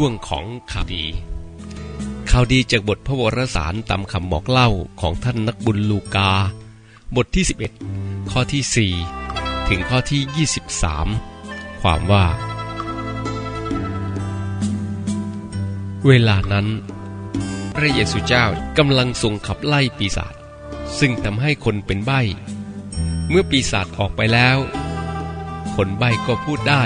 ช่วงของข่าวดี ข่าวดีจากบทพระวรสารตามคำบอกเล่าของท่านนักบุญลูกา บทที่ 11 ข้อที่ 4 ถึงข้อที่ 23 ความว่า เวลานั้น พระเยซูเจ้ากำลังทรงขับไล่ปีศาจซึ่งทำให้คนเป็นใบ้ เมื่อปีศาจออกไปแล้ว คนใบ้ก็พูดได้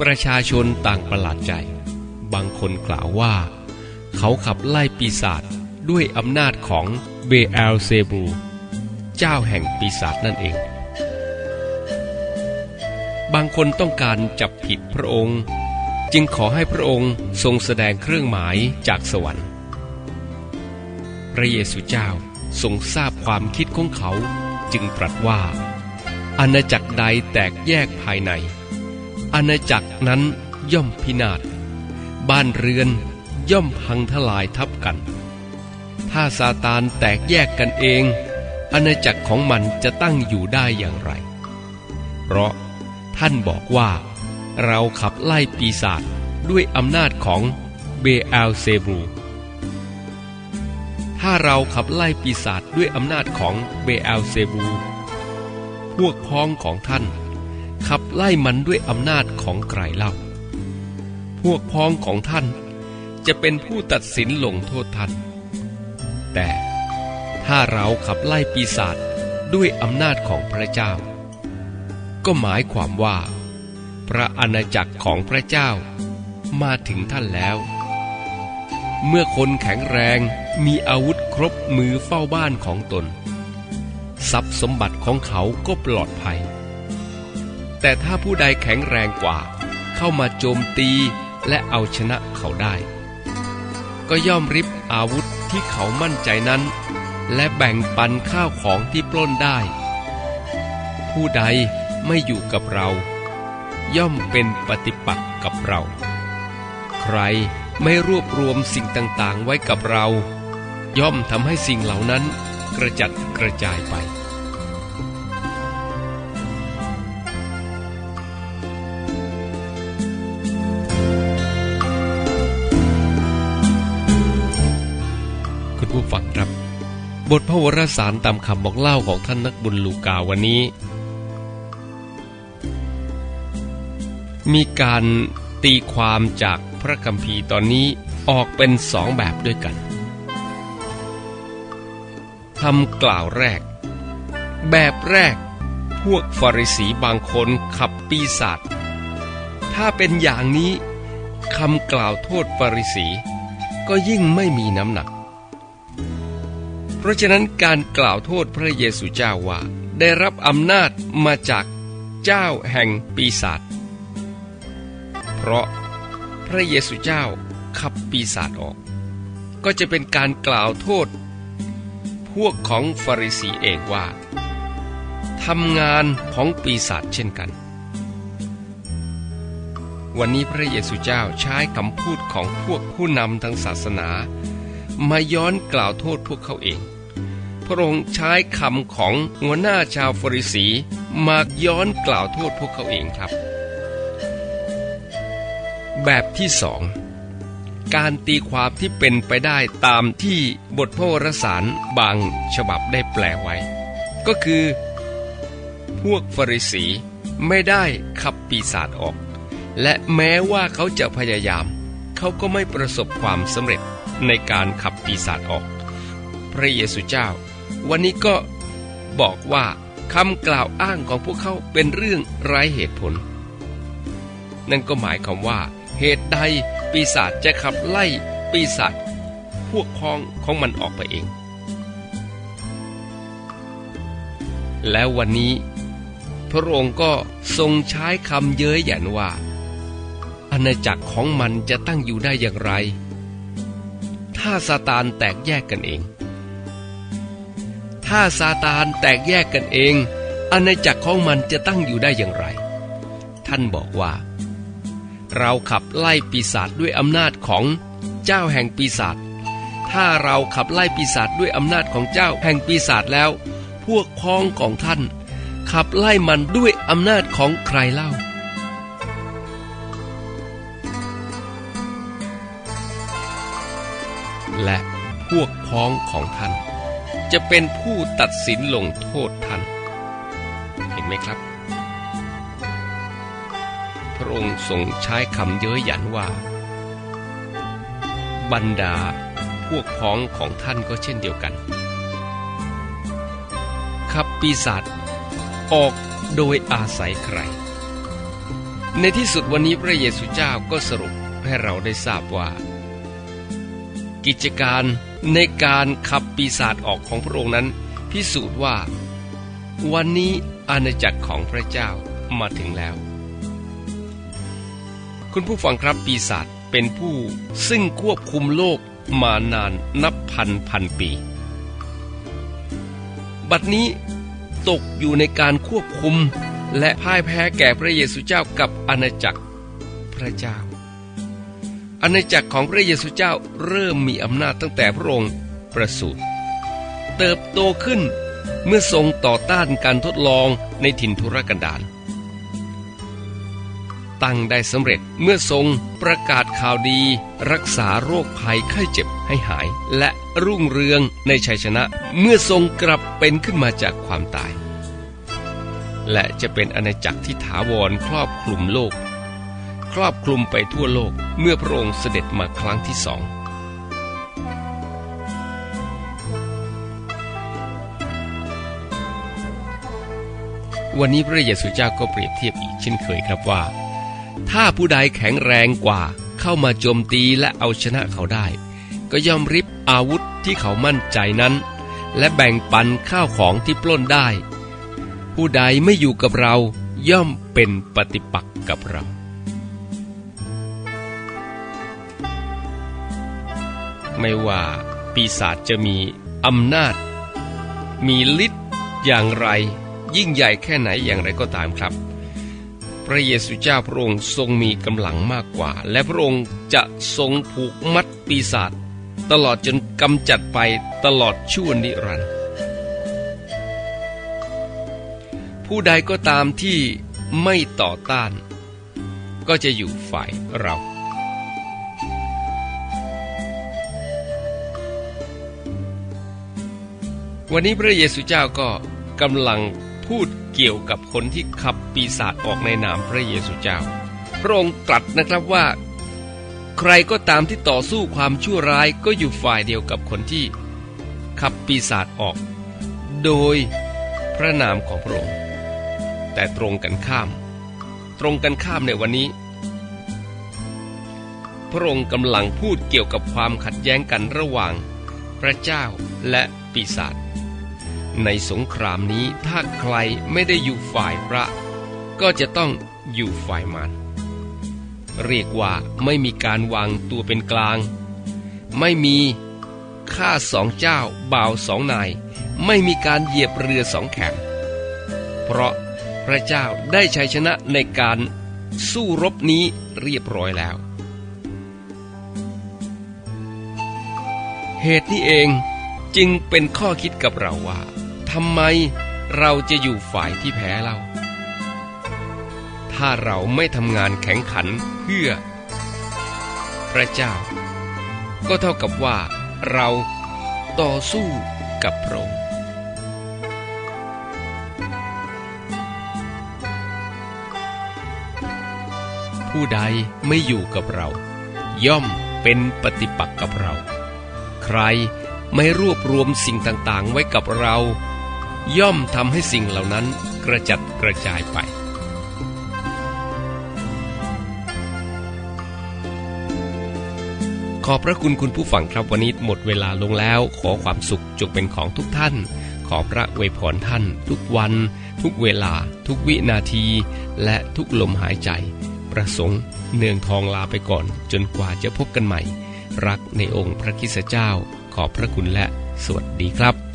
ประชาชนต่างประหลาดใจ บางคนกล่าวว่า เขาขับไล่ปีศาจด้วยอำนาจของเบลเซบู เจ้าแห่งปีศาจนั่นเอง บางคนต้องการจับผิดพระองค์ จึงขอให้พระองค์ทรงแสดงเครื่องหมายจากสวรรค์ พระเยซูเจ้าทรงทราบความคิดของเขาจึงตรัสว่าอาณาจักรใดแตกแยกภายในอาณาจักรนั้นย่อมพินาศ บ้านเรือนย่อมพังทลายทับกัน ถ้าซาตานแตกแยกกันเอง อาณาจักรของมันจะตั้งอยู่ได้อย่างไร เพราะท่านบอกว่า เราขับไล่ปีศาจด้วยอำนาจของเบลเซบูถ้าเราขับไล่ปีศาจด้วยอำนาจของเบลเซบู พวกพ้องของท่าน ขับไล่มันด้วยอำนาจของใครเล่า พวกพ้องของท่าน จะเป็นผู้ตัดสินลงโทษท่าน แต่ถ้าเราขับไล่ปีศาจด้วยอำนาจของพระเจ้า ก็หมายความว่า พระอาณาจักรของพระเจ้ามาถึงท่านแล้ว เมื่อคนแข็งแรงมีอาวุธครบมือเฝ้าบ้านของตน ทรัพย์สมบัติของเขาก็ปลอดภัย แต่ถ้าผู้ใดแข็งแรงกว่าเข้ามาโจมตี และเอาชนะเขาได้ ก็ย่อมริบอาวุธที่เขามั่นใจนั้น และแบ่งปันข้าวของที่ปล้นได้ ผู้ใดไม่อยู่กับเรา ย่อมเป็นปฏิปักษ์กับเรา ใครไม่รวบรวมสิ่งต่างๆไว้กับเรา ย่อมทำให้สิ่งเหล่านั้นกระจัดกระจายไป บทพระวรสารตามคำบอกเล่าของท่านนักบุญลูกาวันนี้ มีการตีความจากพระคัมภีร์ตอนนี้ออกเป็นสองแบบด้วยกันคำกล่าวแรก แบบแรก พวกฟาริสีบางคนขับปีศาจถ้าเป็นอย่างนี้คำกล่าวโทษฟาริสี ก็ยิ่งไม่มีน้ำหนัก เพราะฉะนั้นการกล่าวโทษพระเยซูเจ้าว่า ได้รับอำนาจมาจากเจ้าแห่งปีศาจเพราะพระเยซูเจ้าขับปีศาจออก ก็จะเป็นการกล่าวโทษ พวกของฟาริสีเองว่าทำงานของปีศาจเช่นกัน วันนี้พระเยซูเจ้าใช้คำพูดของพวกผู้นำทางศาสนา มาย้อนกล่าวโทษพวกเขาเอง พระองค์ใช้คำของหัวหน้าชาวฟาริสีมาย้อนกล่าวโทษพวกเขาเองครับ แบบที่สองการตีความที่เป็นไปได้ตามที่บทพระวรสารบางฉบับได้แปลไว้ ก็คือ พวกฟาริสีไม่ได้ขับปีศาจออก และแม้ว่าเขาจะพยายาม เขาก็ไม่ประสบความสำเร็จ ในการขับปีศาจออก พระเยซูเจ้า วันนี้ก็บอกว่าคำกล่าวอ้างของพวกเขาเป็นเรื่องไร้เหตุผล นั่นก็หมายความว่า เหตุใดปีศาจจะขับไล่ปีศาจพวกพ้องของมันออกไปเอง แล้ววันนี้ พระองค์ก็ทรงใช้คำเย้ยหยันว่าอาณาจักรของมันจะตั้งอยู่ได้อย่างไร ถ้าซาตานแตกแยกกันเอง ถ้าซาตานแตกแยกกันเอง อาณาจักรของมันจะตั้งอยู่ได้อย่างไร ท่านบอกว่า เราขับไล่ปีศาจด้วยอำนาจของเจ้าแห่งปีศาจ ถ้าเราขับไล่ปีศาจด้วยอำนาจของเจ้าแห่งปีศาจแล้ว พวกพ้องของท่าน ขับไล่มันด้วยอำนาจของใครเล่า และพวกพ้องของท่าน จะเป็นผู้ตัดสินลงโทษท่าน เห็นไหมครับ พระองค์ทรงใช้คำเย้ยหยันว่า บรรดาพวกพ้องของท่านก็เช่นเดียวกัน ขับปีศาจออกโดยอาศัยใคร ในที่สุดวันนี้พระเยซูเจ้าก็สรุปให้เราได้ทราบว่า กิจการในการขับปีศาจออกของพระองค์นั้น พิสูจน์ว่า วันนี้อาณาจักรของพระเจ้ามาถึงแล้ว คุณผู้ฟังครับปีศาจเป็นผู้ซึ่งควบคุมโลกมานานนับพันพันปี บัดนี้ตกอยู่ในการควบคุมและพ่ายแพ้แก่พระเยซูเจ้ากับอาณาจักรพระเจ้า อาณาจักรของพระเยซูเจ้าเริ่มมีอำนาจตั้งแต่พระองค์ประสูติเติบโตขึ้นเมื่อทรงต่อต้านการทดลองในถิ่นทุรกันดารตั้งได้สำเร็จเมื่อทรงประกาศข่าวดีรักษาโรคภัยไข้เจ็บให้หาย และรุ่งเรืองในชัยชนะ เมื่อทรงกลับเป็นขึ้นมาจากความตาย และจะเป็นอาณาจักรที่ถาวรครอบคลุมโลก ครอบคลุมไปทั่วโลกเมื่อพระองค์เสด็จมาครั้งที่สองวันนี้พระเยซูเจ้าก็เปรียบเทียบอีกเช่นเคยครับว่า ถ้าผู้ใดแข็งแรงกว่าเข้ามาโจมตีและเอาชนะเขาได้ ก็ย่อมริบอาวุธที่เขามั่นใจนั้น และแบ่งปันข้าวของที่ปล้นได้ ผู้ใดไม่อยู่กับเราย่อมเป็นปฏิปักษ์กับเรา ไม่ว่าปีศาจจะมีอำนาจ มีฤทธิ์อย่างไร ยิ่งใหญ่แค่ไหนอย่างไรก็ตามครับ พระเยซูเจ้าพระองค์ทรงมีกำลังมากกว่า และพระองค์จะทรงผูกมัดปีศาจตลอดจนกำจัดไปตลอดชั่วนิรันดร์ผู้ใดก็ตามที่ไม่ต่อต้าน ก็จะอยู่ฝ่ายเรา วันนี้พระเยซูเจ้าก็กำลังพูดเกี่ยวกับคนที่ขับปีศาจออกในนามพระเยซูเจ้า พระองค์ตรัสนะครับว่า ใครก็ตามที่ต่อสู้ความชั่วร้ายก็อยู่ฝ่ายเดียวกับคนที่ขับปีศาจออก โดยพระนามของพระองค์ แต่ตรงกันข้าม ตรงกันข้ามในวันนี้ พระองค์กำลังพูดเกี่ยวกับความขัดแย้งกันระหว่าง พระเจ้าและปีศาจ ในสงครามนี้ถ้าใครไม่ได้อยู่ฝ่ายพระ ก็จะต้องอยู่ฝ่ายมารเรียกว่าไม่มีการวางตัวเป็นกลาง ไม่มีข้าสองเจ้าบ่าวสองนาย ไม่มีการเหยียบเรือสองแขนเพราะพระเจ้าได้ชัยชนะในการสู้รบนี้เรียบร้อยแล้ว เหตุนี้เองจึงเป็นข้อคิดกับเราว่า ทำไมเราจะอยู่ฝ่ายที่แพ้เรา ถ้าเราไม่ทำงานแข็งขันเพื่อ พระเจ้า ก็เท่ากับว่าเราต่อสู้กับพระองค์ผู้ใดไม่อยู่กับเรา ย่อมเป็นปฏิปักษ์กับเรา ใครไม่รวบรวมสิ่งต่างๆไว้กับเรา ย่อมทำให้สิ่งเหล่านั้นกระจัดกระจายไป ขอบพระคุณคุณผู้ฟังครับวันนี้หมดเวลาลงแล้ว ขอความสุขจงเป็นของทุกท่าน ขอพระอวยพรท่าน ทุกวัน ทุกเวลา ทุกวินาที และทุกลมหายใจ ประสงค์เนืองทองลาไปก่อน จนกว่าจะพบกันใหม่ รักในองค์พระคิสเจ้า ขอบพระคุณและสวัสดีครับ